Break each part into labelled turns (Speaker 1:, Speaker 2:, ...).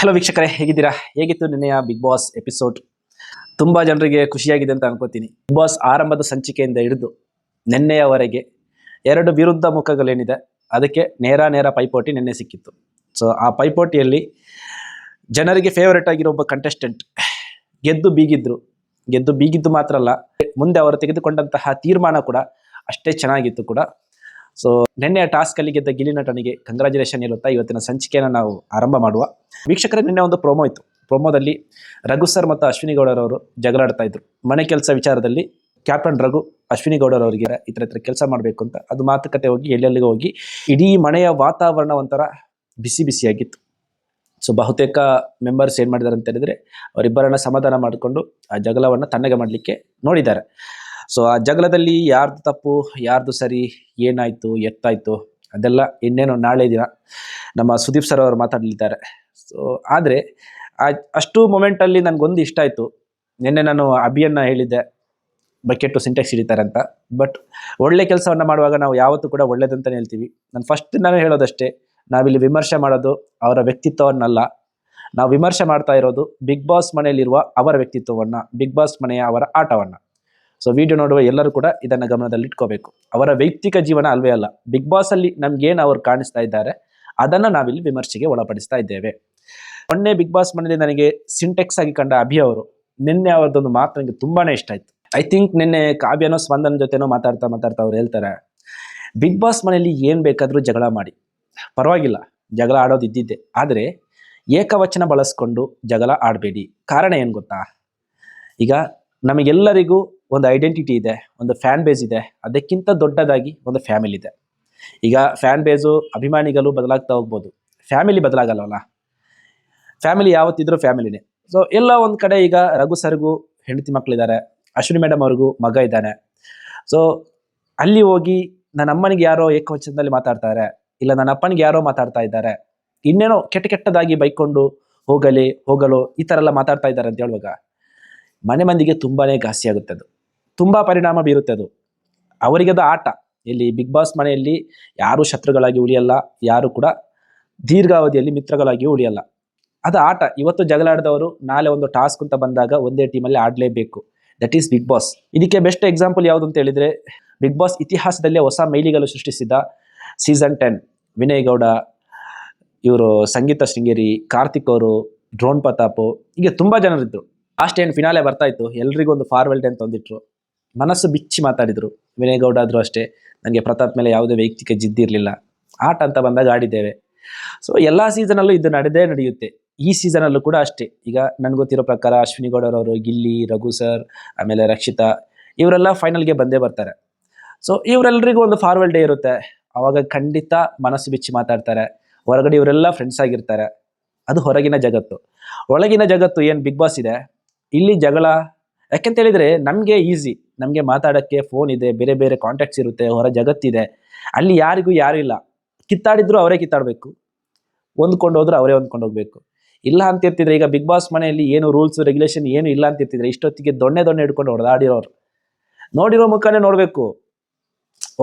Speaker 1: Hello ವೀಕ್ಷಕರೇ, ಹೇಗಿದ್ದೀರಾ? ಹೇಗಿತ್ತು ನಿನ್ನೆಯ ಬಿಗ್ ಬಾಸ್ ಎಪಿಸೋಡ್ ತುಂಬ ಜನರಿಗೆ ಖುಷಿಯಾಗಿದೆ ಅಂತ ಅನ್ಕೋತೀನಿ. ಬಿಗ್ ಬಾಸ್ ಆರಂಭದ ಸಂಚಿಕೆಯಿಂದ ಹಿಡಿದು ನಿನ್ನೆಯವರೆಗೆ ಎರಡು ವಿರುದ್ಧ ಮುಖಗಳೇನಿದೆ, ಅದಕ್ಕೆ ನೇರ ನೇರ ಪೈಪೋಟಿ ನಿನ್ನೆ ಸಿಕ್ಕಿತ್ತು. ಸೊ ಆ ಪೈಪೋಟಿಯಲ್ಲಿ ಜನರಿಗೆ ಫೇವರೇಟ್ ಆಗಿರೋ ಒಬ್ಬ ಕಂಟೆಸ್ಟೆಂಟ್ ಗೆದ್ದು ಬೀಗಿದ್ರು. ಗೆದ್ದು ಬೀಗಿದ್ದು ಮಾತ್ರ ಅಲ್ಲ, ಮುಂದೆ ಅವರು ತೆಗೆದುಕೊಂಡಂತಹ ತೀರ್ಮಾನ ಕೂಡ ಅಷ್ಟೇ ಚೆನ್ನಾಗಿತ್ತು ಕೂಡ. ಸೊ ನಿನ್ನೆಯ ಟಾಸ್ಕಲ್ಲಿ ಗೆದ್ದ ಗಿಲಿ ನಟನಿಗೆ ಕಂಗ್ರಾಚುಲೇಷನ್ ಹೇಳುತ್ತಾ ಇವತ್ತಿನ ಸಂಚಿಕೆಯನ್ನು ನಾವು ಆರಂಭ ಮಾಡುವ. ವೀಕ್ಷಕರೇ, ನಿನ್ನೆ ಒಂದು ಪ್ರೋಮೋ ಇತ್ತು. ಪ್ರೋಮೋದಲ್ಲಿ ರಘು ಸರ್ ಮತ್ತು ಅಶ್ವಿನಿ ಗೌಡರವರು ಜಗಳಾಡ್ತಾ ಇದ್ರು. ಮನೆ ಕೆಲಸ ವಿಚಾರದಲ್ಲಿ ಕ್ಯಾಪ್ಟನ್ ರಘು, ಅಶ್ವಿನಿ ಗೌಡರವರಿಗೆ ಈ ಥರ ಥರ ಕೆಲಸ ಮಾಡಬೇಕು ಅಂತ. ಅದು ಮಾತುಕತೆ ಹೋಗಿ, ಎಲ್ಲೆಲ್ಲಿಗೆ ಹೋಗಿ ಇಡೀ ಮನೆಯ ವಾತಾವರಣ ಒಂಥರ ಬಿಸಿ ಬಿಸಿಯಾಗಿತ್ತು. ಸೊ ಬಹುತೇಕ ಮೆಂಬರ್ಸ್ ಏನು ಮಾಡಿದ್ದಾರೆ ಅಂತ ಹೇಳಿದರೆ ಅವರಿಬ್ಬರನ್ನ ಸಮಾಧಾನ ಮಾಡಿಕೊಂಡು ಆ ಜಗಳವನ್ನು ತಣ್ಣಗೆ ಮಾಡಲಿಕ್ಕೆ ನೋಡಿದ್ದಾರೆ. ಸೊ ಆ ಜಗಳದಲ್ಲಿ ಯಾರ್ದು ತಪ್ಪು, ಯಾರ್ದು ಸರಿ, ಏನಾಯಿತು, ಎತ್ತಾಯಿತು ಅದೆಲ್ಲ ಇನ್ನೇನು ನಾಳೆ ದಿನ ನಮ್ಮ ಸುದೀಪ್ ಸರ್ ಅವರು ಮಾತಾಡಲಿದ್ದಾರೆ. ಸೊ ಆದರೆ ಅಷ್ಟು ಮೊಮೆಂಟಲ್ಲಿ ನನಗೊಂದು ಇಷ್ಟ ಆಯಿತು. ನಿನ್ನೆ ನಾನು ಅಭಿಯನ್ನ ಹೇಳಿದ್ದೆ, ಬಕೆಟು ಸಿಂಟೆಕ್ಸ್ ಹಿಡಿತಾರೆ ಅಂತ ಬಟ್ ಒಳ್ಳೆ ಕೆಲಸವನ್ನು ಮಾಡುವಾಗ ನಾವು ಯಾವತ್ತೂ ಕೂಡ ಒಳ್ಳೇದಂತಲೇ ಹೇಳ್ತೀವಿ. ನಾನು ಫಸ್ಟ್ ನಾನು ಹೇಳೋದಷ್ಟೇ, ನಾವಿಲ್ಲಿ ವಿಮರ್ಶೆ ಮಾಡೋದು ಅವರ ವ್ಯಕ್ತಿತ್ವವನ್ನಲ್ಲ. ನಾವು ವಿಮರ್ಶೆ ಮಾಡ್ತಾ ಇರೋದು ಬಿಗ್ ಬಾಸ್ ಮನೆಯಲ್ಲಿರುವ ಅವರ ವ್ಯಕ್ತಿತ್ವವನ್ನು, ಬಿಗ್ ಬಾಸ್ ಮನೆಯ ಅವರ ಆಟವನ್ನು. ಸೊ ವಿಡಿಯೋ ನೋಡುವ ಎಲ್ಲರೂ ಕೂಡ ಇದನ್ನು ಗಮನದಲ್ಲಿಟ್ಕೋಬೇಕು. ಅವರ ವೈಯಕ್ತಿಕ ಜೀವನ ಅಲ್ವೇ ಅಲ್ಲ. ಬಿಗ್ ಬಾಸಲ್ಲಿ ನಮ್ಗೇನು ಅವರು ಕಾಣಿಸ್ತಾ ಇದ್ದಾರೆ ಅದನ್ನು ನಾವಿಲ್ಲಿ ವಿಮರ್ಶೆಗೆ ಒಳಪಡಿಸ್ತಾ ಇದ್ದೇವೆ. ಮೊನ್ನೆ ಬಿಗ್ ಬಾಸ್ ಮನೆಯಲ್ಲಿ ನನಗೆ ಸಿಂಟೆಕ್ಸ್ ಆಗಿ ಕಂಡ ಅಭಿ ಅವರು, ನಿನ್ನೆ ಅವರದೊಂದು ಮಾತು ನನಗೆ ತುಂಬಾನೇ ಇಷ್ಟ ಆಯ್ತು. ಐ ಥಿಂಕ್ ನಿನ್ನೆ ಕಾವ್ಯನೋ ಸ್ಪಂದನ ಜೊತೆನೋ ಮಾತಾಡ್ತಾ ಮಾತಾಡ್ತಾ ಅವ್ರು ಹೇಳ್ತಾರೆ ಬಿಗ್ ಬಾಸ್ ಮನೆಯಲ್ಲಿ ಏನು ಬೇಕಾದರೂ ಜಗಳ ಮಾಡಿ. ಪರವಾಗಿಲ್ಲ, ಜಗಳ ಆಡೋದು ಇದ್ದಿದ್ದೆ ಆದರೆ ಏಕವಚನ ಬಳಸ್ಕೊಂಡು ಜಗಳ ಆಡಬೇಡಿ. ಕಾರಣ ಏನು ಗೊತ್ತಾ? ಈಗ ನಮಗೆಲ್ಲರಿಗೂ ಒಂದು ಐಡೆಂಟಿಟಿ ಇದೆ, ಒಂದು ಫ್ಯಾನ್ ಬೇಸ್ ಇದೆ, ಅದಕ್ಕಿಂತ ದೊಡ್ಡದಾಗಿ ಒಂದು ಫ್ಯಾಮಿಲಿ ಇದೆ. ಈಗ ಫ್ಯಾನ್ ಬೇಸು ಅಭಿಮಾನಿಗಳು ಬದಲಾಗ್ತಾ ಹೋಗ್ಬೋದು. ಫ್ಯಾಮಿಲಿ ಬದಲಾಗಲ್ಲವಲ್ಲ ಫ್ಯಾಮಿಲಿ ಯಾವತ್ತಿದ್ರೂ ಫ್ಯಾಮಿಲಿನೇ ಸೊ ಎಲ್ಲ ಒಂದು ಕಡೆ ಈಗ ರಘು ಸರ್ಗೂ ಹೆಂಡತಿ ಮಕ್ಕಳಿದ್ದಾರೆ ಅಶ್ವಿನಿ ಮೇಡಮ್ ಅವ್ರಿಗೂ ಮಗ ಇದ್ದಾನೆ. ಸೊ ಅಲ್ಲಿ ಹೋಗಿ ನನ್ನ ಅಮ್ಮನಿಗೆ ಯಾರೋ ಏಕವಚನದಲ್ಲಿ ಮಾತಾಡ್ತಾರೆ, ಇಲ್ಲ ನನ್ನ ಅಪ್ಪನಿಗೆ ಯಾರೋ ಮಾತಾಡ್ತಾ ಇದ್ದಾರೆ, ಇನ್ನೇನೋ ಕೆಟ್ಟ ಕೆಟ್ಟದಾಗಿ ಬೈಕೊಂಡು ಹೋಗಲಿ, ಹೋಗಲು ಈ ಥರ ಎಲ್ಲ ಮಾತಾಡ್ತಾ ಇದ್ದಾರೆ ಅಂತ ಹೇಳುವಾಗ, ಮನೆ ಮಂದಿಗೆ ತುಂಬಾನೇ ಘಾಸಿ ಆಗುತ್ತೆ ಅದು. ತುಂಬ ಪರಿಣಾಮ ಬೀರುತ್ತೆ ಅದು. ಅವರಿಗದ ಆಟ. ಇಲ್ಲಿ ಬಿಗ್ ಬಾಸ್ ಮನೆಯಲ್ಲಿ ಯಾರು ಶತ್ರುಗಳಾಗಿ ಉಳಿಯಲ್ಲ, ಯಾರು ಕೂಡ ದೀರ್ಘಾವಧಿಯಲ್ಲಿ ಮಿತ್ರಗಳಾಗಿ ಉಳಿಯಲ್ಲ. ಅದು ಆಟ. ಇವತ್ತು ಜಗಳಾಡಿದವರು ನಾಳೆ ಒಂದು ಟಾಸ್ಕ್ ಅಂತ ಬಂದಾಗ ಒಂದೇ ಟೀಮಲ್ಲಿ ಆಡಲೇಬೇಕು. ದಟ್ ಈಸ್ ಬಿಗ್ ಬಾಸ್ ಇದಕ್ಕೆ ಬೆಸ್ಟ್ ಎಕ್ಸಾಂಪಲ್ ಯಾವುದು ಅಂತ ಹೇಳಿದ್ರೆ ಬಿಗ್ ಬಾಸ್ ಇತಿಹಾಸದಲ್ಲೇ ಹೊಸ ಮೈಲಿಗಳು ಸೃಷ್ಟಿಸಿದ ಸೀಸನ್ ಟೆನ್ ವಿನಯ್ ಗೌಡ ಇವರು ಸಂಗೀತ ಶೃಂಗೇರಿ, ಕಾರ್ತಿಕ್ ಅವರು ಡ್ರೋನ್ ಪ್ರತಾಪ್, ಹೀಗೆ ತುಂಬ ಜನರಿದ್ದರು ಲಾಸ್ಟ್ ಏನು ಫಿನಾಲೆ ಬರ್ತಾ ಇತ್ತು, ಎಲ್ರಿಗೂ ಒಂದು ಫಾರ್ವೆಲ್ ಅಂತ ಒಂದಿಟ್ರು ಮನಸ್ಸು ಬಿಚ್ಚಿ ಮಾತಾಡಿದರು. ವಿನಯ್ ಗೌಡ ಆದರೂ ಅಷ್ಟೇ. ನನಗೆ ಪ್ರತಾಪ್ ಮೇಲೆ ಯಾವುದೇ ವೈಯಕ್ತಿಕ ಜಿದ್ದಿರಲಿಲ್ಲ ಆಟ ಅಂತ ಬಂದಾಗ ಆಡಿದ್ದೇವೆ. ಸೊ ಎಲ್ಲ ಸೀಸನಲ್ಲೂ ಇದು ನಡೆದೇ ನಡೆಯುತ್ತೆ. ಈ ಸೀಸನಲ್ಲೂ ಕೂಡ ಅಷ್ಟೇ. ಈಗ ನನಗೆ ಗೊತ್ತಿರೋ ಪ್ರಕಾರ ಅಶ್ವಿನಿ ಗೌಡರವರು, ಗಿಲ್ಲಿ, ರಘು ಸರ್, ಆಮೇಲೆ ರಕ್ಷಿತಾ, ಇವರೆಲ್ಲ ಫೈನಲ್ಗೆ ಬಂದೇ ಬರ್ತಾರೆ. ಸೊ ಇವರೆಲ್ಲರಿಗೂ ಒಂದು ಫಾರ್ವರ್ಡ್ ಡೇ ಇರುತ್ತೆ. ಆವಾಗ ಖಂಡಿತ ಮನಸ್ಸು ಬಿಚ್ಚಿ ಮಾತಾಡ್ತಾರೆ. ಹೊರಗಡೆ ಇವರೆಲ್ಲ ಫ್ರೆಂಡ್ಸ್ ಆಗಿರ್ತಾರೆ. ಅದು ಹೊರಗಿನ ಜಗತ್ತು. ಒಳಗಿನ ಜಗತ್ತು ಏನು ಬಿಗ್ ಬಾಸ್ ಇದೆ? ಇಲ್ಲಿ ಜಗಳ ಯಾಕೆಂತ ಹೇಳಿದ್ರೆ ನಮಗೆ ಈಸಿ ನಮಗೆ ಮಾತಾಡೋಕ್ಕೆ ಫೋನ್ ಇದೆ, ಬೇರೆ ಬೇರೆ ಕಾಂಟ್ಯಾಕ್ಟ್ಸ್ ಇರುತ್ತೆ, ಹೊರ ಜಗತ್ತಿದೆ. ಅಲ್ಲಿ ಯಾರಿಗೂ ಯಾರು ಇಲ್ಲ. ಕಿತ್ತಾಡಿದ್ರು ಅವರೇ ಕಿತ್ತಾಡಬೇಕು. ಹೊಂದ್ಕೊಂಡು ಹೋದ್ರೆ ಅವರೇ ಹೊಂದ್ಕೊಂಡು ಹೋಗ್ಬೇಕು. ಇಲ್ಲ ಅಂತ ಇರ್ತಿದ್ರೆ ಈಗ ಬಿಗ್ ಬಾಸ್ ಮನೆಯಲ್ಲಿ ಏನು ರೂಲ್ಸ್ ರೆಗ್ಯುಲೇಷನ್ ಏನು ಇಲ್ಲ ಅಂತ ಇರ್ತಿದ್ರೆ ಇಷ್ಟೊತ್ತಿಗೆ ದೊಣ್ಣೆ ದೊಣ್ಣೆ ಹಿಡ್ಕೊಂಡು ಹೊಡೆದಾಡಿರೋರು ನೋಡಿರೋ ಮುಖನೇ ನೋಡಬೇಕು.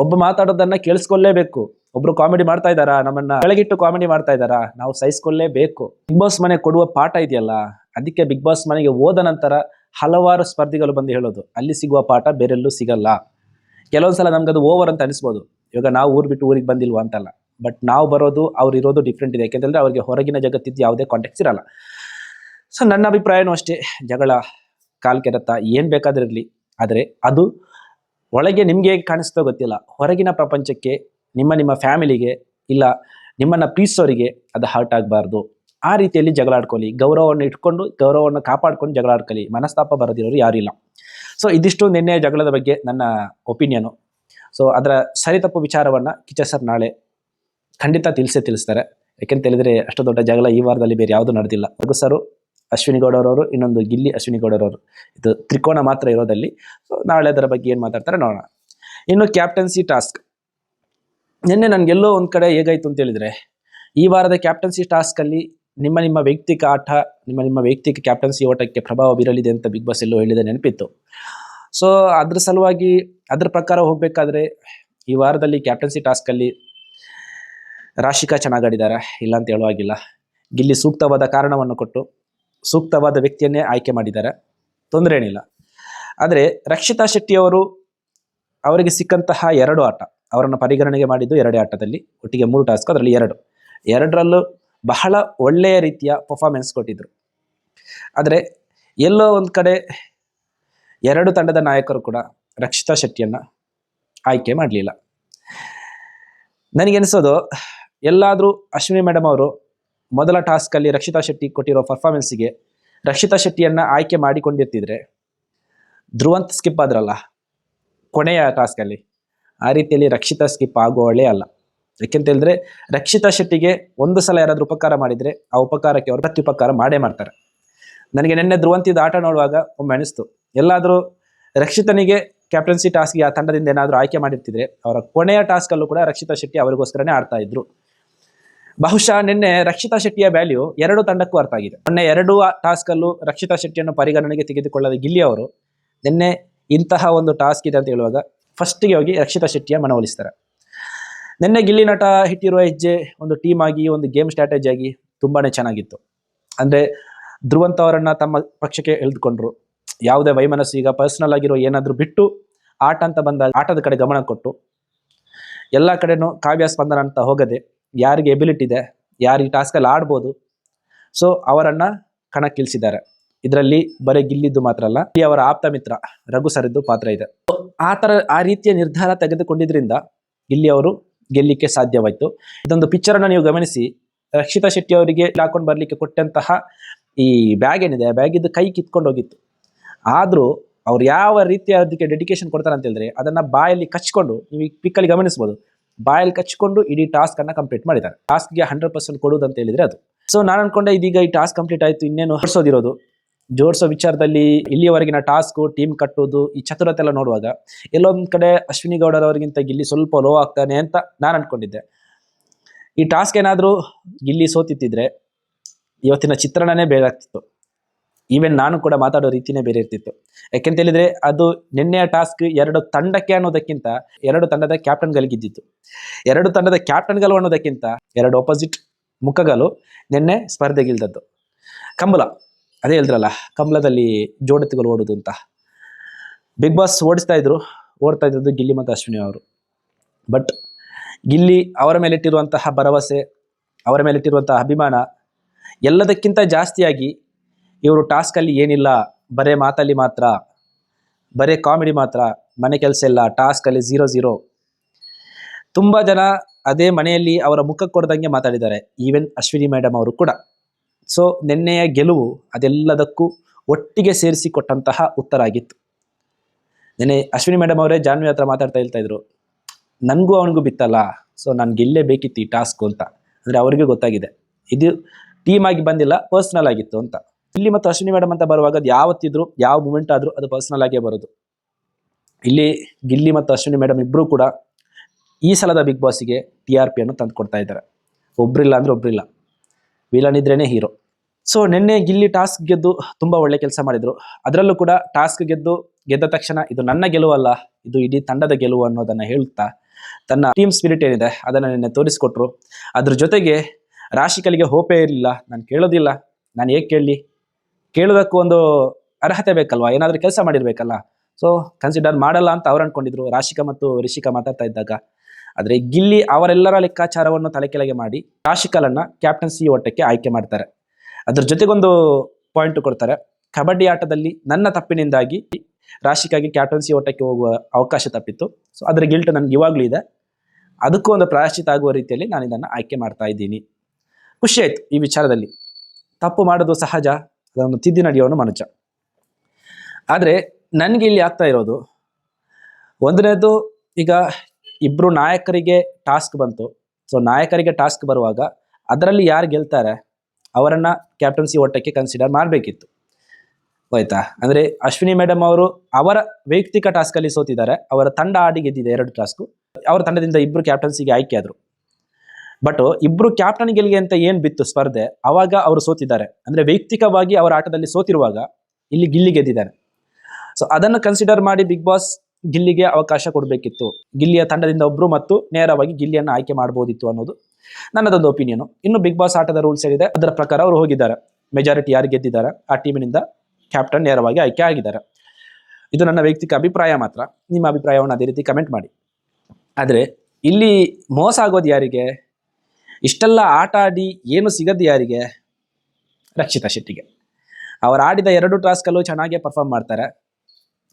Speaker 1: ಒಬ್ಬ ಮಾತಾಡೋದನ್ನ ಕೇಳಿಸ್ಕೊಳ್ಳೇಬೇಕು ಒಬ್ರು ಕಾಮಿಡಿ ಮಾಡ್ತಾ ಇದ್ದಾರಾ? ನಮ್ಮನ್ನ ಕೆಳಗಿಟ್ಟು ಕಾಮಿಡಿ ಮಾಡ್ತಾ ಇದ್ದಾರಾ? ನಾವು ಸಹಿಸ್ಕೊಳ್ಳೇಬೇಕು ಬಿಗ್ ಬಾಸ್ ಮನೆ ಕೊಡುವ ಪಾಠ ಇದೆಯಲ್ಲ, ಅದಕ್ಕೆ ಬಿಗ್ ಬಾಸ್ ಮನೆಗೆ ಹೋದ ನಂತರ ಹಲವಾರು ಸ್ಪರ್ಧಿಗಳು ಬಂದು ಹೇಳೋದು, ಅಲ್ಲಿ ಸಿಗುವ ಪಾಠ ಬೇರೆಲ್ಲೂ ಸಿಗಲ್ಲ. ಕೆಲವೊಂದ್ಸಲ ನಮ್ಗೆ ಅದು ಓವರ್ ಅಂತ ಅನಿಸ್ಬೋದು. ಇವಾಗ ನಾವು ಊರು ಬಿಟ್ಟು ಊರಿಗೆ ಬಂದಿಲ್ವಾ ಅಂತಲ್ಲ. ಬಟ್ ನಾವು ಬರೋದು, ಅವ್ರು ಇರೋದು ಡಿಫ್ರೆಂಟ್ ಇದೆ. ಯಾಕೆಂದ್ರೆ ಅವ್ರಿಗೆ ಹೊರಗಿನ ಜಗತ್ತಿದ್ದು ಯಾವುದೇ ಕಾಂಟ್ಯಾಕ್ಟ್ಸ್ ಇರಲ್ಲ. ಸೊ ನನ್ನ ಅಭಿಪ್ರಾಯನೂ ಅಷ್ಟೇ. ಜಗಳ, ಕಾಲ್ ಕೆರತ್ತ ಏನು ಬೇಕಾದ್ರೂ ಇರಲಿ. ಆದರೆ ಅದು ಒಳಗೆ ನಿಮಗೆ ಕಾಣಿಸ್ತೋ ಗೊತ್ತಿಲ್ಲ. ಹೊರಗಿನ ಪ್ರಪಂಚಕ್ಕೆ, ನಿಮ್ಮ ನಿಮ್ಮ ಫ್ಯಾಮಿಲಿಗೆ ಇಲ್ಲ, ನಿಮ್ಮನ್ನು ಅವರಿಗೆ ಅದು ಹರ್ಟ್ ಆಗಬಾರ್ದು. ಆ ರೀತಿಯಲ್ಲಿ ಜಗಳಾಡ್ಕೊಳ್ಳಿ. ಗೌರವವನ್ನು ಇಟ್ಕೊಂಡು, ಗೌರವವನ್ನು ಕಾಪಾಡ್ಕೊಂಡು ಜಗಳಾಡ್ಕೊಳ್ಳಿ. ಮನಸ್ತಾಪ ಬರೋದಿರೋರು ಯಾರಿಲ್ಲ ಸೊ ಇದಿಷ್ಟು ನಿನ್ನೆ ಜಗಳದ ಬಗ್ಗೆ ನನ್ನ ಒಪಿನಿಯನು ಸೊ ಅದರ ಸರಿ ತಪ್ಪು ವಿಚಾರವನ್ನು ಕಿಚ್ಚ ಸರ್ ನಾಳೆ ಖಂಡಿತ ತಿಳಿಸೇ ತಿಳಿಸ್ತಾರೆ. ಯಾಕೆಂತ ಹೇಳಿದರೆ ಅಷ್ಟು ದೊಡ್ಡ ಜಗಳ ಈ ವಾರದಲ್ಲಿ ಬೇರೆ ಯಾವುದೂ ನಡೆದಿಲ್ಲ. ರಘು ಸರು ಅಶ್ವಿನಿ ಗೌಡರವರು ಇನ್ನೊಂದು ಗಿಲ್ಲಿ ಅಶ್ವಿನಿ ಗೌಡರವರು ಇದು ತ್ರಿಕೋನ ಮಾತ್ರ ಇರೋದಲ್ಲಿ. ಸೊ ನಾಳೆ ಅದರ ಬಗ್ಗೆ ಏನು ಮಾತಾಡ್ತಾರೆ ನೋಡೋಣ. ಇನ್ನು ಕ್ಯಾಪ್ಟನ್ಸಿ ಟಾಸ್ಕ್ ನಿನ್ನೆ ನನಗೆಲ್ಲೋ ಒಂದು ಕಡೆ ಹೇಗಾಯ್ತು ಅಂತ ಹೇಳಿದ್ರೆ, ಈ ವಾರದ ಕ್ಯಾಪ್ಟನ್ಸಿ ಟಾಸ್ಕಲ್ಲಿ ನಿಮ್ಮ ನಿಮ್ಮ ವೈಯಕ್ತಿಕ ಆಟ, ನಿಮ್ಮ ನಿಮ್ಮ ವ್ಯಕ್ತಿಕ ಕ್ಯಾಪ್ಟನ್ಸಿ ಓಟಕ್ಕೆ ಪ್ರಭಾವ ಬೀರಲಿದೆ ಅಂತ ಬಿಗ್ ಬಾಸ್ ಎಲ್ಲೋ ಹೇಳಿದ ನೆನಪಿತ್ತು. ಸೊ ಅದ್ರ ಸಲುವಾಗಿ, ಅದ್ರ ಪ್ರಕಾರ ಹೋಗಬೇಕಾದ್ರೆ, ಈ ವಾರದಲ್ಲಿ ಕ್ಯಾಪ್ಟನ್ಸಿ ಟಾಸ್ಕಲ್ಲಿ ರಾಶಿಕಾ ಚೆನ್ನಾಗಿ ಆಡಿದ್ದಾರೆ ಇಲ್ಲ ಅಂತ ಹೇಳುವಾಗಿಲ್ಲ ಗಿಲ್ಲಿ ಸೂಕ್ತವಾದ ಕಾರಣವನ್ನು ಕೊಟ್ಟು, ಸೂಕ್ತವಾದ ವ್ಯಕ್ತಿಯನ್ನೇ ಆಯ್ಕೆ ಮಾಡಿದ್ದಾರೆ ತೊಂದರೆ ಏನಿಲ್ಲ. ಆದರೆ, ರಕ್ಷಿತಾ ಶೆಟ್ಟಿಯವರು ಅವರಿಗೆ ಸಿಕ್ಕಂತಹ ಎರಡು ಆಟ, ಅವರನ್ನು ಪರಿಗಣನೆಗೆ ಮಾಡಿದ್ದು ಎರಡೇ ಆಟದಲ್ಲಿ, ಒಟ್ಟಿಗೆ ಮೂರು ಟಾಸ್ಕ್ ಅದರಲ್ಲಿ ಎರಡು. ಎರಡರಲ್ಲೂ ಬಹಳ ಒಳ್ಳೆಯ ರೀತಿಯ ಪರ್ಫಾರ್ಮೆನ್ಸ್ ಕೊಟ್ಟಿದ್ರು. ಆದರೆ ಎಲ್ಲೋ ಒಂದು ಕಡೆ ಎರಡು ತಂಡದ ನಾಯಕರು ಕೂಡ ರಕ್ಷಿತಾ ಶೆಟ್ಟಿಯನ್ನು ಆಯ್ಕೆ ಮಾಡಲಿಲ್ಲ. ನನಗೆನಿಸೋದು, ಎಲ್ಲಾದರೂ ಅಶ್ವಿನಿ ಮೇಡಮ್ ಅವರು ಮೊದಲ ಟಾಸ್ಕಲ್ಲಿ ರಕ್ಷಿತಾ ಶೆಟ್ಟಿ ಕೊಟ್ಟಿರೋ ಪರ್ಫಾರ್ಮೆನ್ಸಿಗೆ ರಕ್ಷಿತಾ ಶೆಟ್ಟಿಯನ್ನು ಆಯ್ಕೆ ಮಾಡಿಕೊಂಡಿರ್ತಿದ್ರೆ ಧ್ರುವಂತ್ ಸ್ಕಿಪ್ ಆದ್ರಲ್ಲ, ಕೊನೆಯ ಟಾಸ್ಕಲ್ಲಿ ಆ ರೀತಿಯಲ್ಲಿ ರಕ್ಷಿತಾ ಸ್ಕಿಪ್ ಆಗುವವಳೇ ಅಲ್ಲ. ಯಾಕೆಂತ ಹೇಳಿದ್ರೆ ರಕ್ಷಿತಾ ಶೆಟ್ಟಿಗೆ ಒಂದು ಸಲ ಯಾರಾದರೂ ಉಪಕಾರ ಮಾಡಿದರೆ ಆ ಉಪಕಾರಕ್ಕೆ ಅವರು ಪ್ರತ್ಯುಪಕಾರ ಮಾಡೇ ಮಾಡ್ತಾರೆ. ನನಗೆ ನಿನ್ನೆ ಧ್ರುವಂತಿದ ಆಟ ನೋಡುವಾಗ ಒಮ್ಮೆ ಅನಿಸ್ತು. ಎಲ್ಲಾದರೂ ರಕ್ಷಿತನಿಗೆ ಕ್ಯಾಪ್ಟನ್ಸಿ ಟಾಸ್ಕ್ಗೆ ಆ ತಂಡದಿಂದ ಏನಾದರೂ ಆಯ್ಕೆ ಮಾಡಿರ್ತಿದ್ರೆ ಅವರ ಕೊನೆಯ ಟಾಸ್ಕಲ್ಲೂ ಕೂಡ ರಕ್ಷಿತಾ ಶೆಟ್ಟಿ ಅವರಿಗೋಸ್ಕರನೇ ಆಡ್ತಾ ಇದ್ರು. ಬಹುಶಃ ನಿನ್ನೆ ರಕ್ಷಿತಾ ಶೆಟ್ಟಿಯ ವ್ಯಾಲ್ಯೂ ಎರಡು ತಂಡಕ್ಕೂ ಅರ್ಥ ಆಗಿದೆ. ಮೊನ್ನೆ ಎರಡು ಟಾಸ್ಕಲ್ಲೂ ರಕ್ಷಿತಾ ಶೆಟ್ಟಿಯನ್ನು ಪರಿಗಣನೆಗೆ ತೆಗೆದುಕೊಳ್ಳದ ಗಿಲ್ಲಿ ಅವರು ನಿನ್ನೆ ಇಂತಹ ಒಂದು ಟಾಸ್ಕ್ ಇದೆ ಅಂತ ಹೇಳುವಾಗ ಫಸ್ಟಿಗೆ ಹೋಗಿ ರಕ್ಷಿತಾ ಶೆಟ್ಟಿಯ ಮನವೊಲಿಸ್ತಾರೆ. ನಿನ್ನೆ ಗಿಲ್ಲಿ ನಟ ಇಟ್ಟಿರುವ ಹೆಜ್ಜೆ ಒಂದು ಟೀಮ್ ಆಗಿ, ಒಂದು ಗೇಮ್ ಸ್ಟ್ರಾಟಜಿ ಆಗಿ ತುಂಬಾನೇ ಚೆನ್ನಾಗಿತ್ತು. ಅಂದ್ರೆ ಧ್ರುವಂತ ಅವರನ್ನ ತಮ್ಮ ಪಕ್ಷಕ್ಕೆ ಎಳೆದುಕೊಂಡ್ರು. ಯಾವುದೇ ವೈಮನಸ್ಸು ಈಗ ಪರ್ಸನಲ್ ಆಗಿರೋ ಏನಾದರೂ ಬಿಟ್ಟು ಆಟ ಅಂತ ಬಂದಾಗ ಆಟದ ಕಡೆ ಗಮನ ಕೊಟ್ಟು ಎಲ್ಲ ಕಡೆನೂ ಕಾವ್ಯ ಸ್ಪಂದನ ಅಂತ ಹೋಗದೆ ಯಾರಿಗೆ ಎಬಿಲಿಟಿ ಇದೆ ಯಾರು ಈ ಟಾಸ್ಕಲ್ಲಿ ಆಡ್ಬೋದು ಸೊ ಅವರನ್ನ ಕಣಕ್ಕಿಳಿಸಿದ್ದಾರೆ. ಇದರಲ್ಲಿ ಬರೀ ಗಿಲ್ಲಿದ್ದು ಮಾತ್ರ ಅಲ್ಲ ಇಲ್ಲಿ ಅವರ ಆಪ್ತ ಮಿತ್ರ ರಘು ಸರಿದ್ದು ಪಾತ್ರ ಇದೆ. ಆ ಥರ, ಆ ರೀತಿಯ ನಿರ್ಧಾರ ತೆಗೆದುಕೊಂಡಿದ್ರಿಂದ ಇಲ್ಲಿ ಅವರು ಗೆಲ್ಲಿಕ್ಕೆ ಸಾಧ್ಯವಾಯಿತು. ಇದೊಂದು ಪಿಕ್ಚರ್ ಅನ್ನ ನೀವು ಗಮನಿಸಿ. ರಕ್ಷಿತಾ ಶೆಟ್ಟಿ ಅವರಿಗೆ ಹಾಕೊಂಡು ಬರ್ಲಿಕ್ಕೆ ಕೊಟ್ಟಂತಹ ಈ ಬ್ಯಾಗ್ ಏನಿದೆ, ಆ ಬ್ಯಾಗ್ ಇದ್ದು ಕೈ ಕಿತ್ಕೊಂಡು ಹೋಗಿತ್ತು. ಆದರೂ ಅವ್ರು ಯಾವ ರೀತಿಯ ಅದಕ್ಕೆ ಡೆಡಿಕೇಶನ್ ಕೊಡ್ತಾರೆ ಅಂತ ಹೇಳಿದ್ರೆ ಅದನ್ನ ಬಾಯಲ್ಲಿ ಕಚ್ಕೊಂಡು ನೀವು ಈ ಪಿಕ್ಕಲ್ಲಿ ಗಮನಿಸ್ಬೋದು. ಬಾಯಲ್ಲಿ ಕಚ್ಕೊಂಡು ಇಡೀ ಟಾಸ್ಕ್ ಅನ್ನ ಕಂಪ್ಲೀಟ್ ಮಾಡಿದ್ದಾರೆ. ಟಾಸ್ಕ್ಗೆ ಹಂಡ್ರೆಡ್ ಪರ್ಸೆಂಟ್ ಕೊಡುವುದು ಅಂತ ಹೇಳಿದ್ರೆ ಅದು. ಸೊ ನಾನು ಅನ್ಕೊಂಡೆ ಇದೀಗ ಈ ಟಾಸ್ಕ್ ಕಂಪ್ಲೀಟ್ ಆಯ್ತು, ಇನ್ನೇನು ಹೊರಸೋದಿರೋದು? ಜೋಡಿಸೋ ವಿಚಾರದಲ್ಲಿ ಇಲ್ಲಿಯವರೆಗಿನ ಟಾಸ್ಕು, ಟೀಮ್ ಕಟ್ಟೋದು, ಈ ಚತುರತೆ ಎಲ್ಲ ನೋಡುವಾಗ ಎಲ್ಲೊಂದ್ ಕಡೆ ಅಶ್ವಿನಿ ಗೌಡರವರಿಗಿಂತ ಗಿಲ್ಲಿ ಸ್ವಲ್ಪ ಲೋ ಆಗ್ತಾನೆ ಅಂತ ನಾನು ಅನ್ಕೊಂಡಿದ್ದೆ. ಈ ಟಾಸ್ಕ್ ಏನಾದರೂ ಗಿಲ್ಲಿ ಸೋತಿತ್ತಿದ್ರೆ ಇವತ್ತಿನ ಚಿತ್ರಣನೇ ಬೇರೆ ಆಗ್ತಿತ್ತು. ಈವನ್ ನಾನು ಕೂಡ ಮಾತಾಡೋ ರೀತಿನೇ ಬೇರೆ ಇರ್ತಿತ್ತು. ಯಾಕೆಂತ ಹೇಳಿದ್ರೆ ಅದು ನಿನ್ನೆಯ ಟಾಸ್ಕ್ ಎರಡು ತಂಡಕ್ಕೆ ಅನ್ನೋದಕ್ಕಿಂತ ಎರಡು ತಂಡದ ಕ್ಯಾಪ್ಟನ್ಗಳಿಗಿದ್ದಿತ್ತು ಎರಡು ತಂಡದ ಕ್ಯಾಪ್ಟನ್ಗಳು ಅನ್ನೋದಕ್ಕಿಂತ ಎರಡು ಆಪೋಸಿಟ್ ಮುಖಗಳು ನಿನ್ನೆ ಸ್ಪರ್ಧೆಗಿಲ್ದದ್ದು ಕಂಬಳ. ಅದೇ ಹೇಳಿದ್ರಲ್ಲ ಕಂಬಳದಲ್ಲಿ ಜೋಡತಿಗಳು ಓಡುದು ಅಂತ. ಬಿಗ್ ಬಾಸ್ ಓಡಿಸ್ತಾ ಇದ್ರು, ಓಡ್ತಾ ಇದ್ದದ್ದು ಗಿಲ್ಲಿ ಮತ್ತು ಅಶ್ವಿನಿ ಅವರು. ಬಟ್ ಗಿಲ್ಲಿ ಅವರ ಮೇಲಿಟ್ಟಿರುವಂತಹ ಭರವಸೆ, ಅವರ ಮೇಲಿಟ್ಟಿರುವಂತಹ ಅಭಿಮಾನ, ಎಲ್ಲದಕ್ಕಿಂತ ಜಾಸ್ತಿಯಾಗಿ ಇವರು ಟಾಸ್ಕಲ್ಲಿ ಏನಿಲ್ಲ, ಬರೇ ಮಾತಲ್ಲಿ ಮಾತ್ರ, ಬರೇ ಕಾಮಿಡಿ ಮಾತ್ರ, ಮನೆ ಕೆಲಸ ಇಲ್ಲ ಟಾಸ್ಕಲ್ಲಿ ಝೀರೋ ಝೀರೋ ತುಂಬ ಜನ ಅದೇ ಮನೆಯಲ್ಲಿ ಅವರ ಮುಖ ಕೊಡ್ದಂಗೆ ಮಾತಾಡಿದ್ದಾರೆ ಈವೆನ್ ಅಶ್ವಿನಿ ಮೇಡಮ್ ಅವರು ಕೂಡ. ಸೊ ನಿನ್ನೆಯ ಗೆಲುವು ಅದೆಲ್ಲದಕ್ಕೂ ಒಟ್ಟಿಗೆ ಸೇರಿಸಿ ಕೊಟ್ಟಂತಹ ಉತ್ತರ ಆಗಿತ್ತು. ನಿನ್ನೆ ಅಶ್ವಿನಿ ಮೇಡಮ್ ಅವರೇ ಜಾನ್ವಿ ಹತ್ರ ಮಾತಾಡ್ತಾ ಹೇಳ್ತಾ ಇದ್ರು ನನಗೂ ಅವನಿಗೂ ಬಿತ್ತಲ್ಲ ಸೊ ನಾನು ಗೆಲ್ಲೇ ಬೇಕಿತ್ತು ಈ ಟಾಸ್ಕ್ ಅಂತ. ಅಂದರೆ ಅವರಿಗೆ ಗೊತ್ತಾಗಿದೆ. ಇದು ಟೀಮ್ ಆಗಿ ಬಂದಿಲ್ಲ ಪರ್ಸ್ನಲ್ ಆಗಿತ್ತು ಅಂತ. ಇಲ್ಲಿ ಮತ್ತು ಅಶ್ವಿನಿ ಮೇಡಮ್ ಅಂತ ಬರುವಾಗ ಅದು ಯಾವತ್ತಿದ್ರು, ಯಾವ ಮೂಮೆಂಟ್ ಆದರೂ ಅದು ಪರ್ಸ್ನಲ್ ಆಗೇ ಬರೋದು. ಇಲ್ಲಿ ಗಿಲ್ಲಿ ಮತ್ತು ಅಶ್ವಿನಿ ಮೇಡಮ್ ಇಬ್ಬರೂ ಕೂಡ ಈ ಸಲದ ಬಿಗ್ ಬಾಸಿಗೆ ಟಿ ಆರ್ ಪಿಯನ್ನು ತಂದು ಕೊಡ್ತಾ ಇದ್ದಾರೆ. ಒಬ್ರಿಲ್ಲ ಅಂದರೆ ಒಬ್ರಿಲ್ಲ. ವಿಲನ್ ಇದ್ರೇನೆ ಹೀರೋ. ಸೊ ನಿನ್ನೆ ಗಿಲ್ಲಿ ಟಾಸ್ಕ್ ಗೆದ್ದು ತುಂಬಾ ಒಳ್ಳೆ ಕೆಲಸ ಮಾಡಿದ್ರು. ಅದರಲ್ಲೂ ಕೂಡ ಟಾಸ್ಕ್ ಗೆದ್ದು ಗೆದ್ದ ತಕ್ಷಣ ಇದು ನನ್ನ ಗೆಲುವಲ್ಲ ಇದು ಇಡೀ ತಂಡದ ಗೆಲುವು ಅನ್ನೋದನ್ನ ಹೇಳುತ್ತಾ ತನ್ನ ಟೀಮ್ ಸ್ಪಿರಿಟ್ ಏನಿದೆ ಅದನ್ನ ನಿನ್ನೆ ತೋರಿಸ್ಕೊಟ್ರು. ಅದ್ರ ಜೊತೆಗೆ ರಾಶಿಕಲಿಗೆ ಹೋಪೇ ಇರಲಿಲ್ಲ, ನಾನು ಕೇಳೋದಿಲ್ಲ. ನಾನು ಹೇಗೆ ಕೇಳಲಿ? ಕೇಳೋದಕ್ಕೂ ಒಂದು ಅರ್ಹತೆ ಬೇಕಲ್ವಾ? ಏನಾದರೂ ಕೆಲಸ ಮಾಡಿರ್ಬೇಕಲ್ಲ? ಸೊ ಕನ್ಸಿಡರ್ ಮಾಡಲ್ಲ ಅಂತ ಅವ್ರು ಅನ್ಕೊಂಡಿದ್ರು. ರಾಶಿಕಾ ಮತ್ತು ರಿಷಿಕಾ ಮಾತಾಡ್ತಾ ಇದ್ದಾಗ ಆದರೆ ಗಿಲ್ಲಿ ಅವರೆಲ್ಲರ ಲೆಕ್ಕಾಚಾರವನ್ನು ತಲೆಕೆಳಗೆ ಮಾಡಿ ರಾಶಿಕಲನ್ನ ಕ್ಯಾಪ್ಟನ್ಸಿ ಓಟಕ್ಕೆ ಆಯ್ಕೆ ಮಾಡ್ತಾರೆ. ಅದ್ರ ಜೊತೆಗೊಂದು ಪಾಯಿಂಟ್ ಕೊಡ್ತಾರೆ. ಕಬಡ್ಡಿ ಆಟದಲ್ಲಿ ನನ್ನ ತಪ್ಪಿನಿಂದಾಗಿ ರಾಶಿಕಾಗಿ ಕ್ಯಾಪ್ಟನ್ಸಿ ಓಟಕ್ಕೆ ಹೋಗುವ ಅವಕಾಶ ತಪ್ಪಿತ್ತು. ಸೊ ಅದರ ಗಿಲ್ಟ್ ನನಗೆ ಇವಾಗಲೂ ಇದೆ. ಅದಕ್ಕೂ ಒಂದು ಪ್ರಾಯಶ್ಚಿತ ಆಗುವ ರೀತಿಯಲ್ಲಿ ನಾನು ಇದನ್ನು ಆಯ್ಕೆ ಮಾಡ್ತಾ ಇದ್ದೀನಿ. ಖುಷಿ ಆಯಿತು ಈ ವಿಚಾರದಲ್ಲಿ. ತಪ್ಪು ಮಾಡೋದು ಸಹಜ ಅದನ್ನು ತಿದ್ದಿ ನಡೆಯೋನು ಮನುಷ್ಯ. ಆದರೆ ನನಗೆ ಇಲ್ಲಿ ಆಗ್ತಾ ಇರೋದು, ಒಂದನೇದು ಈಗ ಇಬ್ರು ನಾಯಕರಿಗೆ ಟಾಸ್ಕ್ ಬಂತು. ಸೊ ನಾಯಕರಿಗೆ ಟಾಸ್ಕ್ ಬರುವಾಗ ಅದರಲ್ಲಿ ಯಾರು ಗೆಲ್ತಾರೆ ಅವರನ್ನು ಕ್ಯಾಪ್ಟನ್ಸಿ ಓಟಕ್ಕೆ ಕನ್ಸಿಡರ್ ಮಾಡಬೇಕಿತ್ತು. ಆಯ್ತಾ ಅಂದ್ರೆ ಅಶ್ವಿನಿ ಮೇಡಮ್ ಅವರು ಅವರ ವೈಯಕ್ತಿಕ ಟಾಸ್ಕಲ್ಲಿ ಸೋತಿದ್ದಾರೆ. ಅವರ ತಂಡ ಆಡಿ ಗೆದ್ದಿದೆ ಎರಡು ಟಾಸ್ಕ್ ಅವರ ತಂಡದಿಂದ ಇಬ್ರು ಕ್ಯಾಪ್ಟನ್ಸಿಗೆ ಆಯ್ಕೆ ಆದ್ರು. ಬಟ್ ಇಬ್ರು ಕ್ಯಾಪ್ಟನ್ ಗೆಲ್ಗೆ ಅಂತ ಏನು ಬಿತ್ತು ಸ್ಪರ್ಧೆ? ಅವಾಗ ಅವರು ಸೋತಿದ್ದಾರೆ. ಅಂದ್ರೆ ವೈಯಕ್ತಿಕವಾಗಿ ಅವರ ಆಟದಲ್ಲಿ ಸೋತಿರುವಾಗ ಇಲ್ಲಿ ಗಿಲ್ಲಿ ಗೆದ್ದಿದ್ದಾರೆ ಸೊ ಅದನ್ನು ಕನ್ಸಿಡರ್ ಮಾಡಿ ಬಿಗ್ ಬಾಸ್ ಗಿಲ್ಲಿಗೆ ಅವಕಾಶ ಕೊಡಬೇಕಿತ್ತು. ಗಿಲ್ಲಿಯ ತಂಡದಿಂದ ಒಬ್ರು ಮತ್ತು ನೇರವಾಗಿ ಗಿಲ್ಲಿಯನ್ನು ಆಯ್ಕೆ ಮಾಡಬಹುದಿತ್ತು ಅನ್ನೋದು ನನ್ನದೊಂದು ಒಪಿನಿಯನ್ ಇನ್ನು ಬಿಗ್ ಬಾಸ್ ಆಟದ ರೂಲ್ಸ್ ಏನಿದೆ ಅದರ ಪ್ರಕಾರ ಅವರು ಹೋಗಿದ್ದಾರೆ. ಮೆಜಾರಿಟಿ ಯಾರು ಗೆದ್ದಿದ್ದಾರೆ? ಆ ಟೀಮಿನಿಂದ ಕ್ಯಾಪ್ಟನ್ ನೇರವಾಗಿ ಆಯ್ಕೆ ಆಗಿದ್ದಾರೆ. ಇದು ನನ್ನ ವೈಯಕ್ತಿಕ ಅಭಿಪ್ರಾಯ ಮಾತ್ರ. ನಿಮ್ಮ ಅಭಿಪ್ರಾಯವನ್ನು ಅದೇ ರೀತಿ ಕಮೆಂಟ್ ಮಾಡಿ. ಆದರೆ ಇಲ್ಲಿ ಮೋಸ ಆಗೋದು ಯಾರಿಗೆ? ಇಷ್ಟೆಲ್ಲ ಆಟ ಆಡಿ ಏನು ಸಿಗದು ಯಾರಿಗೆ? ರಕ್ಷಿತಾ ಶೆಟ್ಟಿಗೆ. ಅವರು ಆಡಿದ ಎರಡು ಟಾಸ್ಕಲ್ಲೂ ಚೆನ್ನಾಗೇ ಪರ್ಫಾರ್ಮ್ ಮಾಡ್ತಾರೆ.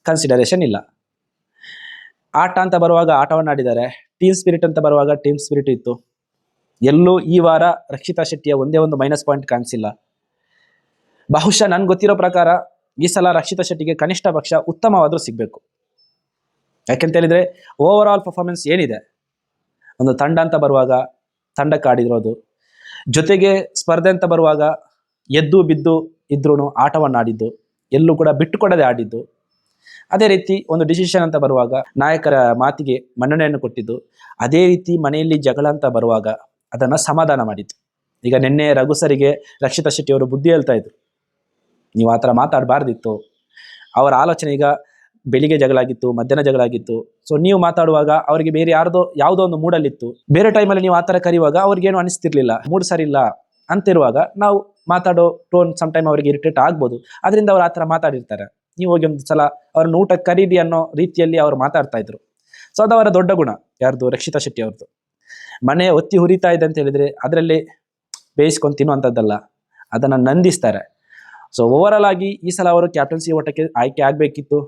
Speaker 1: ಕನ್ಸಿಡರೇಷನ್ ಇಲ್ಲ. ಆಟ ಅಂತ ಬರುವಾಗ ಆಟವನ್ನು ಆಡಿದ್ದಾರೆ. ಟೀಮ್ ಸ್ಪಿರಿಟ್ ಅಂತ ಬರುವಾಗ ಟೀಮ್ ಸ್ಪಿರಿಟ್ ಇತ್ತು. ಎಲ್ಲೂ ಈ ವಾರ ರಕ್ಷಿತಾ ಶೆಟ್ಟಿಯ ಒಂದೇ ಒಂದು ಮೈನಸ್ ಪಾಯಿಂಟ್ ಕಾಣಿಸಿಲ್ಲ. ಬಹುಶಃ ನನ್ಗೆ ಗೊತ್ತಿರೋ ಪ್ರಕಾರ ಈ ಸಲ ರಕ್ಷಿತಾ ಶೆಟ್ಟಿಗೆ ಕನಿಷ್ಠ ಪಕ್ಷ ಉತ್ತಮವಾದರೂ ಸಿಗಬೇಕು. ಯಾಕೆಂತ ಹೇಳಿದ್ರೆ ಓವರ್ ಆಲ್ ಪರ್ಫಾರ್ಮೆನ್ಸ್ ಏನಿದೆ? ಒಂದು ತಂಡ ಅಂತ ಬರುವಾಗ, ತಂಡಕ್ಕೆ ಆಡಿರೋದು. ಜೊತೆಗೆ ಸ್ಪರ್ಧೆ ಅಂತ ಬರುವಾಗ ಎದ್ದು ಬಿದ್ದು ಇದ್ರೂ ಆಟವನ್ನು ಆಡಿದ್ದು. ಎಲ್ಲೂ ಕೂಡ ಬಿಟ್ಟುಕೊಡದೆ ಆಡಿದ್ದು. ಅದೇ ರೀತಿ ಒಂದು ಡಿಸಿಷನ್ ಅಂತ ಬರುವಾಗ ನಾಯಕರ ಮಾತಿಗೆ ಮನ್ನಣೆಯನ್ನು ಕೊಟ್ಟಿದ್ದು, ಅದೇ ರೀತಿ ಮನೆಯಲ್ಲಿ ಜಗಳ ಅಂತ ಬರುವಾಗ ಅದನ್ನು ಸಮಾಧಾನ ಮಾಡಿತು ಈಗ ನಿನ್ನೆ ರಘು ಸರಿಗೆ ರಕ್ಷಿತಾ ಶೆಟ್ಟಿ ಅವರು ಬುದ್ಧಿ ಹೇಳ್ತಾ ಇದ್ರು, ನೀವು ಆ ಥರ ಮಾತಾಡಬಾರ್ದಿತ್ತು. ಅವರ ಆಲೋಚನೆ ಈಗ ಬೆಳಿಗ್ಗೆ ಜಗಳ ಆಗಿತ್ತು, ಮಧ್ಯಾಹ್ನ ಜಗಳ ಆಗಿತ್ತು. ಸೊ ನೀವು ಮಾತಾಡುವಾಗ ಅವರಿಗೆ ಬೇರೆ ಯಾರ್ದೋ, ಯಾವುದೋ ಒಂದು ಮೂಡಲ್ಲಿತ್ತು. ಬೇರೆ ಟೈಮಲ್ಲಿ ನೀವು ಆ ಥರ ಕರೆಯುವಾಗ ಅವ್ರಿಗೇನು ಅನಿಸ್ತಿರ್ಲಿಲ್ಲ. ಮೂಡ್ ಸರಿ ಇಲ್ಲ ಅಂತಿರುವಾಗ ನಾವು ಮಾತಾಡೋ ಟೋನ್ ಸಮ್ ಟೈಮ್ ಅವರಿಗೆ ಇರಿಟೇಟ್ ಆಗ್ಬೋದು. ಅದರಿಂದ ಅವ್ರು ಆ ಥರ ಮಾತಾಡಿರ್ತಾರೆ. ನೀವು ಹೋಗಿ ಒಂದು ಸಲ ಅವ್ರನ್ನ ಊಟಕ್ಕೆ ಕರೀರಿ ಅನ್ನೋ ರೀತಿಯಲ್ಲಿ ಅವ್ರು ಮಾತಾಡ್ತಾ ಇದ್ರು. ಸೊ ಅದು ಅವರ ದೊಡ್ಡ ಗುಣ, ಯಾರ್ದು? ರಕ್ಷಿತಾ ಶೆಟ್ಟಿ ಅವ್ರದ್ದು. ಮನೆ ಒತ್ತಿ ಹುರಿತಾ ಇದೆ ಅಂತ ಹೇಳಿದ್ರೆ ಅದರಲ್ಲಿ ಬೇಯಿಸ್ಕೊಂಡು ತಿನ್ನುವಂಥದ್ದಲ್ಲ, ಅದನ್ನು ನಂದಿಸ್ತಾರೆ. ಸೊ ಓವರಾಲ್ ಆಗಿ ಈ ಸಲ ಅವರು ಕ್ಯಾಪ್ಟನ್ಸಿ ಓಟಕ್ಕೆ ಆಯ್ಕೆ ಆಗಬೇಕಿತ್ತು.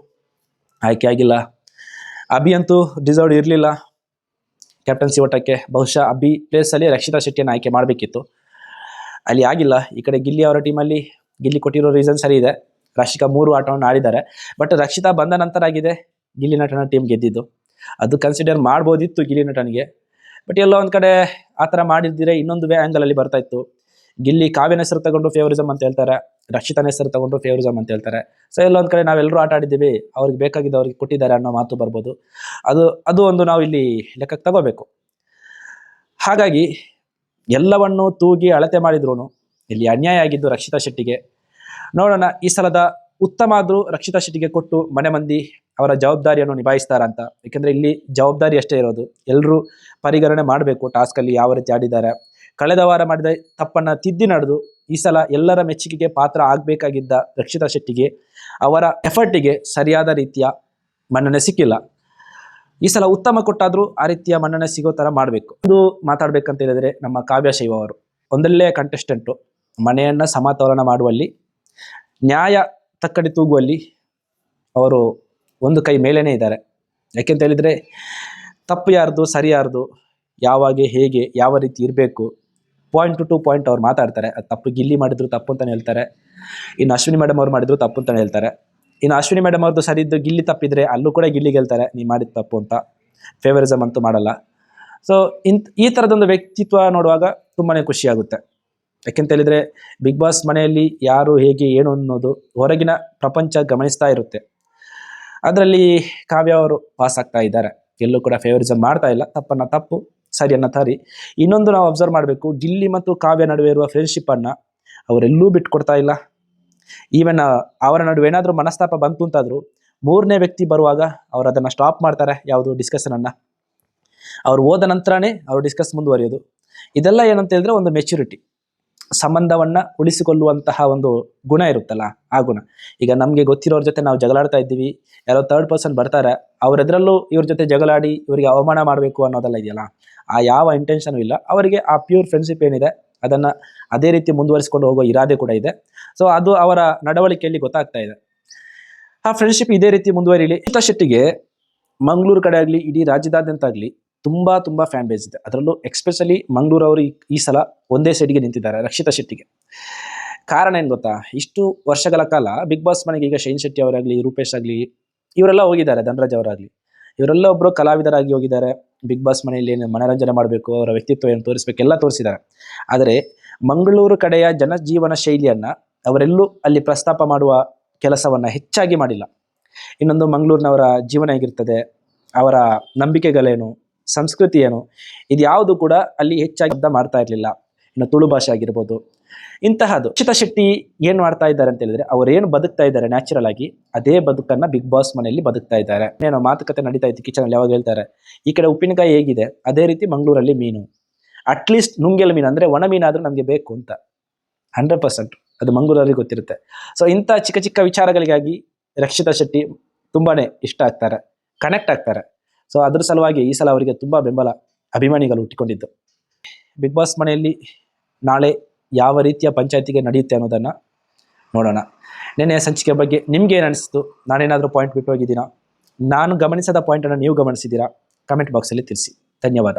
Speaker 1: ಆಯ್ಕೆ ಆಗಿಲ್ಲ. ಅಭಿ ಅಂತೂ ಡಿಸರ್ವ್ ಇರಲಿಲ್ಲ. ಕ್ಯಾಪ್ಟನ್ಸಿ ಓಟಕ್ಕೆ ಬಹುಶಃ ಅಭಿ ಪ್ಲೇಸಲ್ಲಿ ರಕ್ಷಿತಾ ಶೆಟ್ಟಿಯನ್ನು ಆಯ್ಕೆ ಮಾಡಬೇಕಿತ್ತು. ಅಲ್ಲಿ ಆಗಿಲ್ಲ. ಈ ಕಡೆ ಗಿಲ್ಲಿ ಅವರ ಟೀಮಲ್ಲಿ ಗಿಲ್ಲಿ ಕೊಟ್ಟಿರೋ ರೀಸನ್ ಸರಿ ಇದೆ. ರಾಶಿಕಾ ಮೂರು ಆಟವನ್ನು ಆಡಿದ್ದಾರೆ. ಬಟ್ ರಕ್ಷಿತಾ ಬಂದ ನಂತರ ಆಗಿದೆ. ಗಿಲ್ಲಿ ನಟನ ಟೀಮ್ ಗೆದ್ದಿದ್ದು. ಅದು ಕನ್ಸಿಡರ್ ಮಾಡ್ಬೋದಿತ್ತು ಗಿಲ್ಲಿ ನಟನಿಗೆ. ಬಟ್ ಎಲ್ಲೋ ಒಂದು ಕಡೆ ಆ ಥರ ಮಾಡಿದ್ದೀರ ಇನ್ನೊಂದು ವೇ ಆ್ಯಂಗಲಲ್ಲಿ ಬರ್ತಾ ಇತ್ತು. ಗಿಲ್ಲಿ ಕಾವ್ಯನ ಹೆಸರು ತಗೊಂಡು ಫೇವರಿಸಮ್ ಅಂತ ಹೇಳ್ತಾರೆ. ರಕ್ಷಿತನ ಹೆಸರು ತಗೊಂಡು ಫೇವರಿಸಮ್ ಅಂತ ಹೇಳ್ತಾರೆ. ಸೊ ಎಲ್ಲೋ ಒಂದು ಕಡೆ ನಾವೆಲ್ಲರೂ ಆಟ ಆಡಿದ್ದೀವಿ. ಅವ್ರಿಗೆ ಬೇಕಾಗಿದ್ದು ಅವ್ರಿಗೆ ಕೊಟ್ಟಿದ್ದಾರೆ ಅನ್ನೋ ಮಾತು ಬರ್ಬೋದು. ಅದು ಅದು ಒಂದು ನಾವು ಇಲ್ಲಿ ಲೆಕ್ಕಕ್ಕೆ ತಗೋಬೇಕು. ಹಾಗಾಗಿ ಎಲ್ಲವನ್ನು ತೂಗಿ ಅಳತೆ ಮಾಡಿದ್ರು ಇಲ್ಲಿ ಅನ್ಯಾಯ ಆಗಿದ್ದು ರಕ್ಷಿತಾ ಶೆಟ್ಟಿಗೆ. ನೋಡೋಣ, ಈ ಸಲದ ಉತ್ತಮ ಆದರೂ ರಕ್ಷಿತಾ ಶೆಟ್ಟಿಗೆ ಕೊಟ್ಟು ಮನೆ ಮಂದಿ ಅವರ ಜವಾಬ್ದಾರಿಯನ್ನು ನಿಭಾಯಿಸ್ತಾರ ಅಂತ ಯಾಕೆಂದ್ರೆ ಇಲ್ಲಿ ಜವಾಬ್ದಾರಿ ಅಷ್ಟೇ ಇರೋದು. ಎಲ್ಲರೂ ಪರಿಗಣನೆ ಮಾಡಬೇಕು ಟಾಸ್ಕಲ್ಲಿ ಯಾವ ರೀತಿ ಆಡಿದ್ದಾರೆ. ಕಳೆದ ವಾರ ಮಾಡಿದ ತಪ್ಪನ್ನ ತಿದ್ದಿ ನಡೆದು ಈ ಸಲ ಎಲ್ಲರ ಮೆಚ್ಚುಗೆಗೆ ಪಾತ್ರ ಆಗಬೇಕಾಗಿದ್ದ ರಕ್ಷಿತಾ ಶೆಟ್ಟಿಗೆ ಅವರ ಎಫರ್ಟಿಗೆ ಸರಿಯಾದ ರೀತಿಯ ಮನ್ನಣೆ ಸಿಕ್ಕಿಲ್ಲ. ಈ ಸಲ ಉತ್ತಮ ಕೊಟ್ಟಾದರೂ ಆ ರೀತಿಯ ಮನ್ನಣೆ ಸಿಗೋ ಥರ ಮಾಡಬೇಕು. ಇದು ಮಾತಾಡ್ಬೇಕಂತ ಹೇಳಿದ್ರೆ ನಮ್ಮ ಕಾವ್ಯ ಶೈವ ಅವರು ಒಂದಲ್ಲೇ ಕಂಟೆಸ್ಟೆಂಟು ಮನೆಯನ್ನ ಸಮತೋಲನ ಮಾಡುವಲ್ಲಿ ನ್ಯಾಯ ತಕ್ಕಡಿ ತೂಗುವಲ್ಲಿ ಅವರು ಒಂದು ಕೈ ಮೇಲೇನೇ ಇದ್ದಾರೆ. ಯಾಕೆಂತ ಹೇಳಿದರೆ, ತಪ್ಪು ಯಾರ್ದು, ಸರಿ ಯಾರ್ದು, ಯಾವಾಗ, ಹೇಗೆ, ಯಾವ ರೀತಿ ಇರಬೇಕು ಪಾಯಿಂಟ್ ಟು ಟು ಪಾಯಿಂಟ್ ಅವ್ರು ಮಾತಾಡ್ತಾರೆ. ಅದು ತಪ್ಪು ಗಿಲ್ಲಿ ಮಾಡಿದ್ರು ತಪ್ಪು ಅಂತಲೇ ಹೇಳ್ತಾರೆ. ಇನ್ನು ಅಶ್ವಿನಿ ಮೇಡಮ್ ಅವ್ರು ಮಾಡಿದ್ರು ತಪ್ಪು ಅಂತಲೇ ಹೇಳ್ತಾರೆ. ಇನ್ನು ಅಶ್ವಿನಿ ಮೇಡಮ್ ಅವ್ರದ್ದು ಸರಿ ಇದ್ದು ಗಿಲ್ಲಿ ತಪ್ಪಿದ್ರೆ ಅಲ್ಲೂ ಕೂಡ ಗಿಲ್ಲಿಗೆ ಹೇಳ್ತಾರೆ ನೀ ಮಾಡಿದ ತಪ್ಪು ಅಂತ ಫೇವರಿಸಮ್ ಅಂತೂ ಮಾಡಲ್ಲ. ಸೊ ಇಂತ್ ಈ ಥರದೊಂದು ವ್ಯಕ್ತಿತ್ವ ನೋಡುವಾಗ ತುಂಬಾ ಖುಷಿಯಾಗುತ್ತೆ. ಯಾಕೆಂತ ಹೇಳಿದ್ರೆ ಬಿಗ್ ಬಾಸ್ ಮನೆಯಲ್ಲಿ ಯಾರು ಹೇಗೆ, ಏನು ಅನ್ನೋದು ಹೊರಗಿನ ಪ್ರಪಂಚ ಗಮನಿಸ್ತಾ ಇರುತ್ತೆ. ಅದರಲ್ಲಿ ಕಾವ್ಯ ಅವರು ಪಾಸ್ ಆಗ್ತಾ ಇದ್ದಾರೆ. ಎಲ್ಲೂ ಕೂಡ ಫೇವರಿಸಮ್ ಮಾಡ್ತಾ ಇಲ್ಲ. ತಪ್ಪನ್ನ ತಪ್ಪು, ಸರಿಯನ್ನ ಸರಿ ಇನ್ನೊಂದು ನಾವು ಅಬ್ಸರ್ವ್ ಮಾಡಬೇಕು, ಗಿಲ್ಲಿ ಮತ್ತು ಕಾವ್ಯ ನಡುವೆ ಇರುವ ಫ್ರೆಂಡ್ಶಿಪ್ ಅನ್ನ ಅವರೆಲ್ಲೂ ಬಿಟ್ಕೊಡ್ತಾ ಇಲ್ಲ. ಈವನ್ ಅವರ ನಡುವೆ ಏನಾದರೂ ಮನಸ್ತಾಪ ಬಂತು ಅಂತಾದ್ರು ಮೂರನೇ ವ್ಯಕ್ತಿ ಬರುವಾಗ ಅವರು ಅದನ್ನು ಸ್ಟಾಪ್ ಮಾಡ್ತಾರೆ, ಯಾವುದು ಡಿಸ್ಕಷನ್ ಅನ್ನ. ಅವ್ರು ಹೋದ ನಂತರನೇ ಅವ್ರು ಡಿಸ್ಕಸ್ ಮುಂದುವರಿಯೋದು. ಇದೆಲ್ಲ ಏನಂತ ಹೇಳಿದ್ರೆ ಒಂದು ಮೆಚುರಿಟಿ ಸಂಬಂಧವನ್ನ ಉಳಿಸಿಕೊಳ್ಳುವಂತಹ ಒಂದು ಗುಣ ಇರುತ್ತಲ್ಲ, ಆ ಗುಣ. ಈಗ ನಮಗೆ ಗೊತ್ತಿರೋರ ಜೊತೆ ನಾವು ಜಗಳಾಡ್ತಾ ಇದ್ದೀವಿ, ಯಾರೋ ಥರ್ಡ್ ಪರ್ಸನ್ ಬರ್ತಾರೆ, ಅವರೆದ್ರಲ್ಲೂ ಇವ್ರ ಜೊತೆ ಜಗಳಾಡಿ ಇವರಿಗೆ ಅವಮಾನ ಮಾಡಬೇಕು ಅನ್ನೋದೆಲ್ಲ ಇದೆಯಲ್ಲ, ಆ ಯಾವ ಇಂಟೆನ್ಷನ್ ಇಲ್ಲ. ಅವರಿಗೆ ಆ ಪ್ಯೂರ್ ಫ್ರೆಂಡ್ಶಿಪ್ ಏನಿದೆ, ಅದನ್ನ ಅದೇ ರೀತಿ ಮುಂದುವರಿಸಿಕೊಂಡು ಹೋಗೋ ಇರಾದೆ ಕೂಡ ಇದೆ. ಸೊ ಅದು ಅವರ ನಡವಳಿಕೆಯಲ್ಲಿ ಗೊತ್ತಾಗ್ತಾ ಇದೆ. ಆ ಫ್ರೆಂಡ್ಶಿಪ್ ಇದೇ ರೀತಿ ಮುಂದುವರಿಲಿ. ಇಂಥ ಶೆಟ್ಟಿಗೆ ಮಂಗಳೂರು ಕಡೆ ಆಗಲಿ, ಇಡೀ ರಾಜ್ಯದಾದ್ಯಂತ ಆಗಲಿ ತುಂಬಾ ತುಂಬಾ ಫ್ಯಾನ್ ಬೇಸ್ ಇದೆ. ಅದರಲ್ಲೂ ಎಕ್ಸ್ಪೆಷಲಿ ಮಂಗಳೂರು ಅವರು ಈ- ಸಲ ಒಂದೇ ಸೈಡ್ಗೆ ನಿಂತಿದ್ದಾರೆ, ರಕ್ಷಿತಾ ಶೆಟ್ಟಿಗೆ. ಕಾರಣ ಏನು ಗೊತ್ತಾ? ಇಷ್ಟು ವರ್ಷಗಳ ಕಾಲ ಬಿಗ್ ಬಾಸ್ ಮನೆಗೆ ಈಗ ಶೈನ್ ಶೆಟ್ಟಿ ಅವರಾಗಲಿ, ರೂಪೇಶ್ ಆಗಲಿ, ಇವರೆಲ್ಲ ಹೋಗಿದ್ದಾರೆ, ಧನರಾಜ್ ಅವರಾಗಲಿ. ಇವರೆಲ್ಲ ಒಬ್ಬರು ಕಲಾವಿದರಾಗಿ ಹೋಗಿದ್ದಾರೆ. ಬಿಗ್ ಬಾಸ್ ಮನೆಯಲ್ಲಿ ಏನು ಮನೋರಂಜನೆ ಮಾಡಬೇಕು, ಅವರ ವ್ಯಕ್ತಿತ್ವ ಏನು ತೋರಿಸ್ಬೇಕು, ಎಲ್ಲ ತೋರಿಸಿದ್ದಾರೆ. ಆದರೆ ಮಂಗಳೂರು ಕಡೆಯ ಜನಜೀವನ ಶೈಲಿಯನ್ನು ಅವರೆಲ್ಲೂ ಅಲ್ಲಿ ಪ್ರಸ್ತಾಪ ಮಾಡುವ ಕೆಲಸವನ್ನು ಹೆಚ್ಚಾಗಿ ಮಾಡಿಲ್ಲ. ಇನ್ನೊಂದು ಮಂಗಳೂರಿನವರ ಜೀವನ ಹೇಗಿರ್ತದೆ, ಅವರ ನಂಬಿಕೆಗಳೇನು ಸಂಸ್ಕೃತಿ ಏನು? ಇದ್ಯಾವುದು ಕೂಡ ಅಲ್ಲಿ ಹೆಚ್ಚಾಗಿ ಶಬ್ದ ಮಾಡ್ತಾ ಇರಲಿಲ್ಲ. ಇನ್ನು ತುಳು ಭಾಷೆ ಆಗಿರ್ಬೋದು. ಇಂತಹದ್ದು. ಚಿತ ಶೆಟ್ಟಿ ಏನು ಮಾಡ್ತಾ ಇದ್ದಾರೆ ಅಂತ ಹೇಳಿದ್ರೆ, ಅವ್ರು ಏನು ಬದುಕ್ತಾ ಇದ್ದಾರೆ ನ್ಯಾಚುರಲ್ ಆಗಿ, ಅದೇ ಬದುಕನ್ನ ಬಿಗ್ ಬಾಸ್ ಮನೆಯಲ್ಲಿ ಬದುಕ್ತಾ ಇದ್ದಾರೆ. ಏನೋ ಮಾತುಕತೆ ನಡೀತಾ ಇತ್ತು ಕಿಚನ್ ಯಾವಾಗ ಹೇಳ್ತಾರೆ, ಈ ಕಡೆ ಉಪ್ಪಿನಕಾಯಿ ಹೇಗಿದೆ? ಅದೇ ರೀತಿ ಮಂಗಳೂರಲ್ಲಿ ಮೀನು. ಅಟ್ಲೀಸ್ಟ್ ನುಂಗೆಲ್ ಮೀನು, ಅಂದರೆ ಒಣ ಮೀನಾದರೂ ನಮಗೆ ಬೇಕು ಅಂತ. ಹಂಡ್ರೆಡ್ ಪರ್ಸೆಂಟ್ ಅದು ಮಂಗಳೂರಲ್ಲಿ ಗೊತ್ತಿರುತ್ತೆ. ಸೊ ಇಂಥ ಚಿಕ್ಕ ಚಿಕ್ಕ ವಿಚಾರಗಳಿಗಾಗಿ ರಕ್ಷಿತಾ ಶೆಟ್ಟಿ ತುಂಬಾನೇ ಇಷ್ಟ ಆಗ್ತಾರೆ ಕನೆಕ್ಟ್ ಆಗ್ತಾರೆ. ಸೊ ಅದ್ರ ಸಲುವಾಗಿ ಈ ಸಲ ಅವರಿಗೆ ತುಂಬ ಬೆಂಬಲ ಅಭಿಮಾನಿಗಳು ಹುಟ್ಟಿಕೊಂಡಿದ್ದು. ಬಿಗ್ ಬಾಸ್ ಮನೆಯಲ್ಲಿ ನಾಳೆ ಯಾವ ರೀತಿಯ ಪಂಚಾಯತಿಗೆ ನಡೆಯುತ್ತೆ ಅನ್ನೋದನ್ನು ನೋಡೋಣ. ನಿನ್ನೆ ಸಂಚಿಕೆ ಬಗ್ಗೆ ನಿಮ್ಗೆ ಏನು ಅನಿಸ್ತು? ನಾನೇನಾದರೂ ಪಾಯಿಂಟ್ ಬಿಟ್ಟು ಹೋಗಿದ್ದೀನಾ? ನಾನು ಗಮನಿಸದ ಪಾಯಿಂಟನ್ನು ನೀವು ಗಮನಿಸಿದ್ದೀರಾ? ಕಮೆಂಟ್ ಬಾಕ್ಸಲ್ಲಿ ತಿಳಿಸಿ. ಧನ್ಯವಾದ.